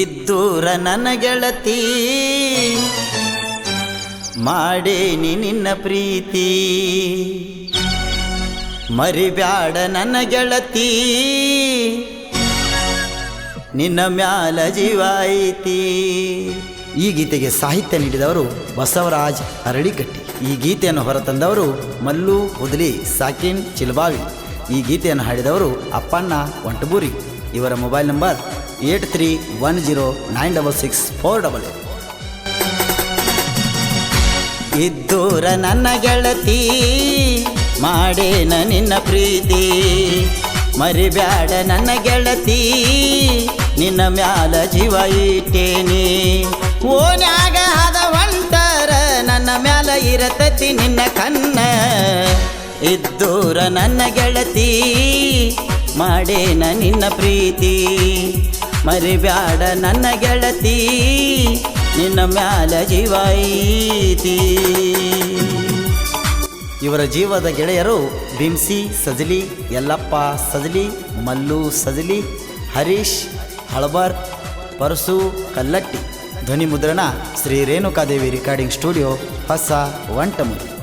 ಇದ್ದೂರ ನನ್ನ ಗೆಳತಿ, ಮಾಡೇನಿ ನಿನ್ನ ಪ್ರೀತಿ. ಮರಿಬ್ಯಾಡ ನನ್ನ ಗೆಳತಿ, ನಿನ್ನ ಮ್ಯಾಲ ಜೀವಾಯಿತಿ ಈ ಗೀತೆಗೆ ಸಾಹಿತ್ಯ ನೀಡಿದವರು ಬಸವರಾಜ್ ಅರಳಿಕಟ್ಟಿ. ಈ ಗೀತೆಯನ್ನು ಹೊರತಂದವರು ಮಲ್ಲು ಹುದಲಿ ಸಾಕಿನ್, ಚಿಲ್ಬಾವಿ. ಈ ಗೀತೆಯನ್ನು ಹಾಡಿದವರು ಅಪ್ಪಣ್ಣ, ಒಂಟಬೂರಿ. ಇವರ mobile number eight three one zero nine double six four double ಇದ್ದೂರ ನನ್ನ ಗೆಳತಿ, ಮಾಡೇನ ನಿನ್ನ ಪ್ರೀತಿ. ಮರಿಬ್ಯಾಡ ನನ್ನ ಗೆಳತಿ, ನಿನ್ನ ಮ್ಯಾಲ ಜೀವ ಇಟ್ಟೇನಿ. ಓನ್ಯಾಗ ಹದವಂತರ ನನ್ನ ಮ್ಯಾಲ ಇರತತಿ ನಿನ್ನ ಕನ್ನ ಇದ್ದೂರ ನನ್ನ ಗೆಳತಿ, ಮಾಡೇನ ನಿನ್ನ ಪ್ರೀತಿ. ಮರಿಬ್ಯಾಡ ನನ್ನ ಗೆಳತಿ, ನಿನ್ನ ಮ್ಯಾಲ ಜೀವೈತಿ ಇವರ ಜೀವದ ಗೆಳೆಯರು ಬಿಂಸಿ ಸಜಲಿ, ಯಲ್ಲಪ್ಪ ಸಜಲಿ, ಮಲ್ಲು ಸಜಲಿ, ಹರೀಶ್, ಹಳಬರ್, ಪರಸು, ಕಲ್ಲಟ್ಟಿ ಧ್ವನಿ ಮುದ್ರಣ ಶ್ರೀ ರೇಣುಕಾದೇವಿ ರೆಕಾರ್ಡಿಂಗ್ ಸ್ಟುಡಿಯೋ ಹೊಸ ಒಂಟಮುರಿ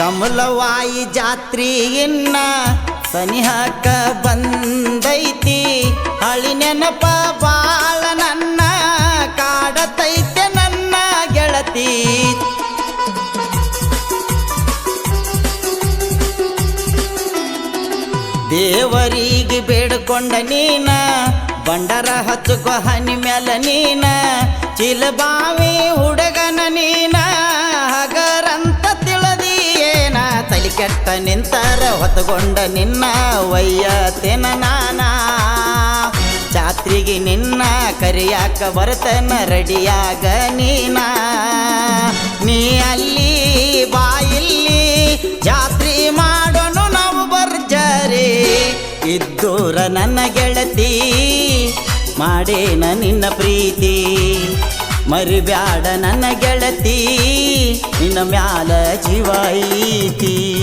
ಕಮಲವಾಯಿ ಜಾತ್ರಿ ಇನ್ನ ಸನಿಹಕ ಬಂದೈತಿ. ಹಳಿ ನೆನಪ ಬಾಳ ನನ್ನ, ಕಾಡತೈತೆ ನನ್ನ ಗೆಳತಿ. ದೇವರಿಗೆ ಬೇಡ್ಕೊಂಡ ನೀನ, ಬಂಡರ ಹಚ್ಚುಕೋ ಹನಿ ಮ್ಯಾಲ ನೀನ, ಚಿಲಬಾವಿ ಹುಡುಗನ ನೀನ. ಕೆಟ್ಟ ನಿಂತರ ಹೊತ್ತುಕೊಂಡ ನಿನ್ನ ವಯ್ಯತೇನ ನಾನ. ಜಾತ್ರೆಗೆ ನಿನ್ನ ಕರಿಯಾಕ ಬರ್ತನ ರೆಡಿಯಾಗ ನೀನ. ನೀ ಅಲ್ಲಿ ಬಾಯಿಲ್ಲಿ ಜಾತ್ರೆ ಮಾಡೋನು ನಾವು ಬರ್ಜರಿ ಇದ್ದೂರ ನನ್ನ ಗೆಳತಿ, ಮಾಡೇನ ನಿನ್ನ ಪ್ರೀತಿ. ಮರಿಬ್ಯಾಡ ನನ್ನ ಗೆಳತಿ, ನಿನ್ನ ಮ್ಯಾಲ ಜೀವ ಐತಿ.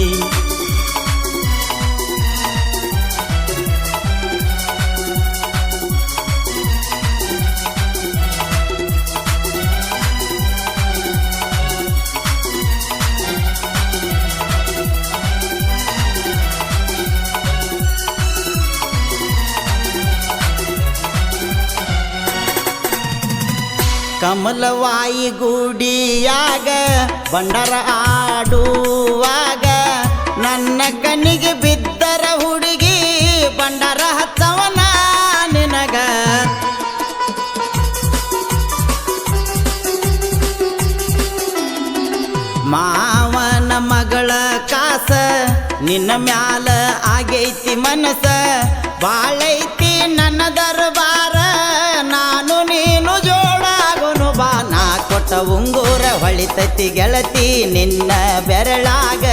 ಕಮಲವಾಯಿ ಗುಡಿಯಾಗ, ಬಂಡರ ಆಡುವಾಗ, ನನ್ನ ಕಣ್ಣಿಗೆ ಬಿದ್ದರ ಹುಡುಗಿ, ಬಂಡರ ಹತ್ತವನ ನಿನಗ. ಮಾವನ ಮಗಳ ಕಾಸ, ನಿನ್ನ ಮ್ಯಾಲ ಆಗೈತಿ ಮನಸ. ಬಾಳೈತಿ ನನ್ನ ದರ್ಬಾರ ಉಂಗೂರ ಗೆಳತಿ ನಿನ್ನ ಬೆರಳಾಗ.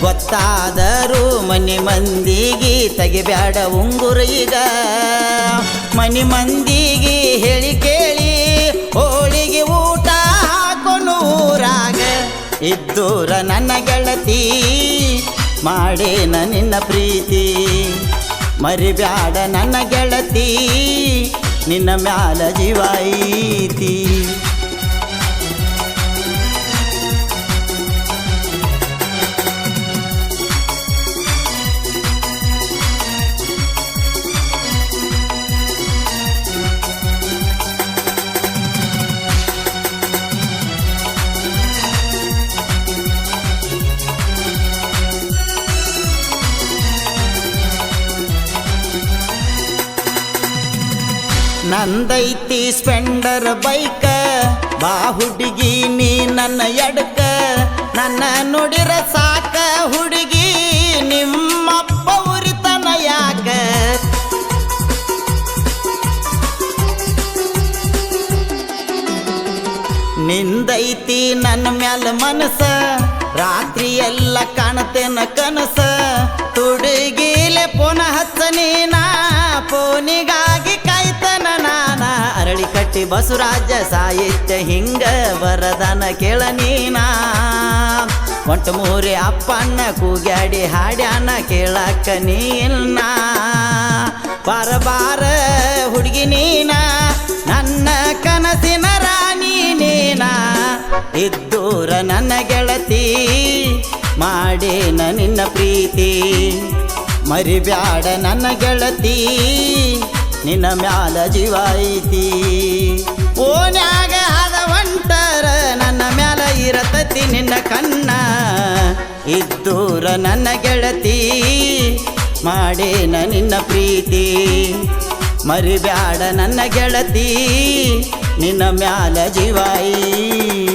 ಗೊತ್ತಾದರೂ ಮನಿ ಮಂದಿಗೆ ತೆಗಿಬ್ಯಾಡ ಉಂಗುರ ಈಗ. ಮನಿ ಮಂದಿಗೆ ಹೇಳಿ ಕೇಳಿ, ಹೋಳಿಗೆ ಊಟ ಹಾಕೊನೂರಾಗ ಇದ್ದೂರ ನನ್ನ ಗೆಳತಿ, ಮಾಡೇನ ನಿನ್ನ ಪ್ರೀತಿ. ಮರಿಬ್ಯಾಡ ನನ್ನ ಗೆಳತಿ, ನಿನ್ನ ಮ್ಯಾಲ ಜೀವ ನಂದೈತಿ ಸ್ಪೆಂಡರ್ ಬೈಕ, ಬಾ ಹುಡುಗಿ ನೀ ನನ್ನ ಎಡಕ, ನನ್ನ ನುಡಿರ ಸಾಕ ಹುಡುಗಿ, ನಿಮ್ಮಪ್ಪ ಉರಿತನ ಯಾಕ? ನಿಂದೈತಿ ನನ್ನ ಮ್ಯಾಲ ಮನಸ, ರಾತ್ರಿ ಎಲ್ಲ ಕಾಣತೇನ ಕನಸ, ತುಡುಗಿಲೆ ಪುನಃ ನೀನಾ ಫೋನಿಗಾಗಿ ಬಸವರಾಜ ಸಾಹಿತ್ಯ ಹಿಂಗ ವರದಾನ ಕೇಳ ನೀನಾ. ಮೂರಿ ಅಪ್ಪನ್ನ ಕೂಗ್ಯಾಡಿ ಹಾಡ್ಯಾನ ಕೇಳಕ್ಕ ನೀನ ಬಾರ ಬಾರ ಹುಡುಗಿ ನೀನ, ನನ್ನ ಕನಸಿನ ರಾಣಿ ನೀನ. ಇದ್ದೂರ ನನ್ನ ಗೆಳತಿ, ಮಾಡೇನ ನಿನ್ನ ಪ್ರೀತಿ. ಮರಿಬ್ಯಾಡ ನನ್ನ ಗೆಳತಿ, ನಿನ್ನ ಮ್ಯಾಲ ಜೀವ ಐತಿ. ಓನ್ಯಾಗ ಆದ ನನ್ನ ಮ್ಯಾಲ ಇರತತಿ ನಿನ್ನ ಕಣ್ಣ. ಇದ್ದೂರ ನನ್ನ ಗೆಳತಿ, ಮಾಡೇನ ನಿನ್ನ ಪ್ರೀತಿ. ಮರಿಬ್ಯಾಡ ನನ್ನ ಗೆಳತಿ, ನಿನ್ನ ಮ್ಯಾಲ ಜೀವ ಐತಿ